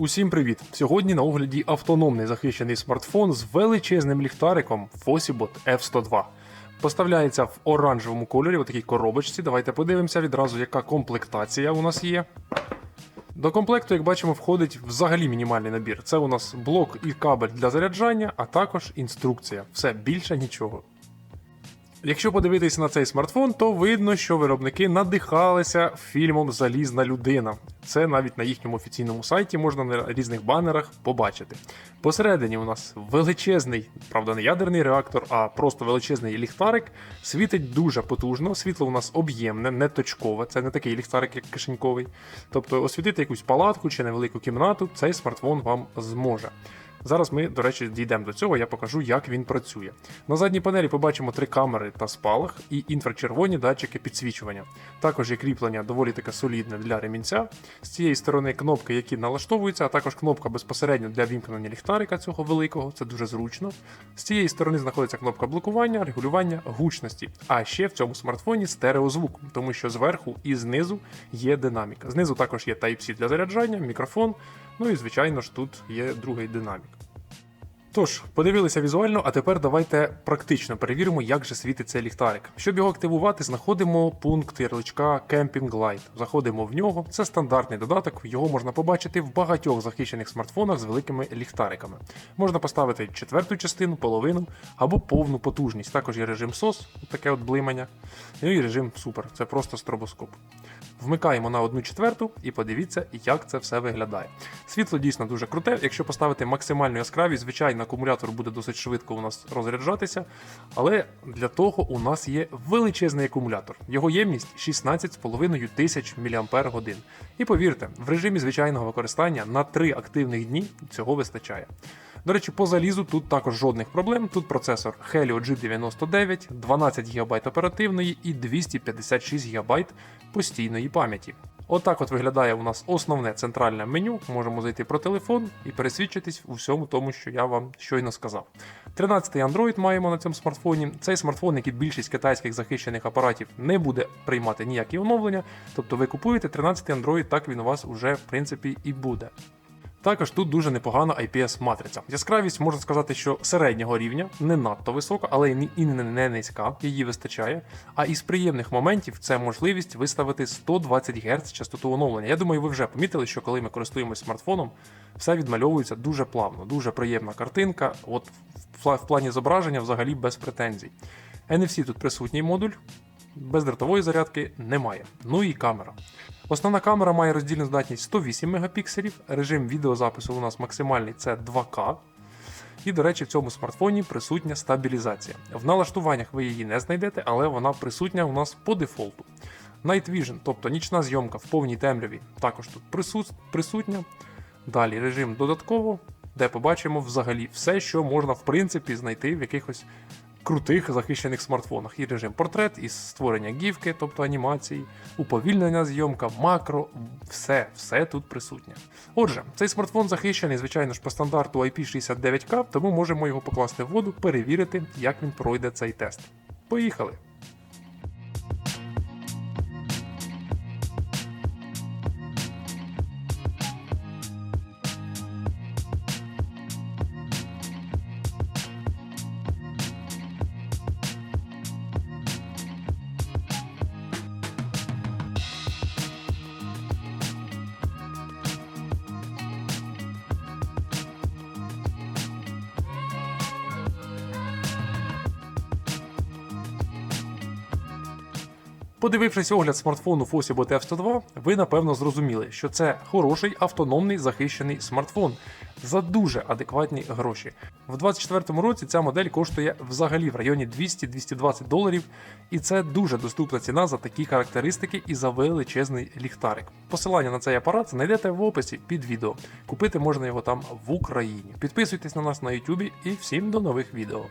Усім привіт! Сьогодні на огляді автономний захищений смартфон з величезним ліхтариком Fosibot F102. Поставляється в оранжевому кольорі, у такій коробочці. Давайте подивимося відразу, яка комплектація у нас є. До комплекту, як бачимо, входить взагалі мінімальний набір. Це у нас блок і кабель для заряджання, а також інструкція. Все більше нічого. Якщо подивитися на цей смартфон, то видно, що виробники надихалися фільмом Залізна людина. Це навіть на їхньому офіційному сайті можна на різних банерах побачити. Посередині у нас величезний, правда, не ядерний реактор, а просто величезний ліхтарик. Світить дуже потужно. Світло у нас об'ємне, не точкове. Це не такий ліхтарик, як кишеньковий. Тобто освітити якусь палатку чи невелику кімнату, цей смартфон вам зможе. Зараз ми, до речі, дійдемо до цього, я покажу, як він працює. На задній панелі побачимо три камери та спалах і інфрачервоні датчики підсвічування. Також є кріплення доволі таке солідне для ремінця. З цієї сторони кнопки, які налаштовуються, а також кнопка безпосередньо для вімкнення ліхтарика цього великого, це дуже зручно. З цієї сторони знаходиться кнопка блокування, регулювання гучності. А ще в цьому смартфоні стереозвук, тому що зверху і знизу є динаміка. Знизу також є Type-C для заряджання, мікрофон. Ну і звичайно ж тут є другий динамік. Тож, подивилися візуально, а тепер давайте практично перевіримо, як же світить цей ліхтарик. Щоб його активувати, знаходимо пункт ярличка Camping Light. Заходимо в нього. Це стандартний додаток, його можна побачити в багатьох захищених смартфонах з великими ліхтариками. Можна поставити четверту частину, половину або повну потужність. Також є режим SOS, таке от блимання. Ну і режим супер, це просто стробоскоп. Вмикаємо на одну четверту і подивіться, як це все виглядає. Світло дійсно дуже круте. Якщо поставити максимальну яскравість, звичайно, акумулятор буде досить швидко у нас розряджатися. Але для того у нас є величезний акумулятор. Його ємність 16,5 тисяч мАч. І повірте, в режимі звичайного використання на 3 активних дні цього вистачає. До речі, по залізу тут також жодних проблем. Тут процесор Helio G99, 12 ГБ оперативної і 256 ГБ постійної пам'яті. Отак от виглядає у нас основне центральне меню. Можемо зайти про телефон і пересвідчитись у всьому тому, що я вам щойно сказав. 13-й Android маємо на цьому смартфоні. Цей смартфон, як і більшість китайських захищених апаратів, не буде приймати ніякі оновлення. Тобто ви купуєте 13-й Android, так він у вас уже в принципі і буде. Також тут дуже непогана IPS-матриця. Яскравість можна сказати, що середнього рівня, не надто висока, але і не, низька, її вистачає. А із приємних моментів це можливість виставити 120 Гц частоту оновлення. Я думаю, ви вже помітили, що коли ми користуємося смартфоном, все відмальовується дуже плавно, дуже приємна картинка. От в плані зображення взагалі без претензій. NFC тут присутній модуль. Бездротової зарядки немає. Ну і камера. Основна камера має роздільну здатність 108 мегапікселів, режим відеозапису у нас максимальний це 2К. І, до речі, в цьому смартфоні присутня стабілізація. В налаштуваннях ви її не знайдете, але вона присутня у нас по дефолту. Night Vision, тобто нічна зйомка в повній темряві, також тут присутня. Далі режим додатково, де побачимо взагалі все, що можна в принципі знайти в якихось крутих захищених смартфонах. І режим портрет, і створення гівки, тобто анімації, уповільнення зйомка, макро, все, все тут присутнє. Отже, цей смартфон захищений, звичайно ж, по стандарту IP69K, тому можемо його покласти в воду, перевірити, як він пройде цей тест. Поїхали! Подивившись огляд смартфону Fosibot F102, ви напевно зрозуміли, що це хороший автономний захищений смартфон за дуже адекватні гроші. В 2024 році ця модель коштує взагалі в районі 200-220 доларів, і це дуже доступна ціна за такі характеристики і за величезний ліхтарик. Посилання на цей апарат знайдете в описі під відео. Купити можна його там в Україні. Підписуйтесь на нас на YouTube і всім до нових відео.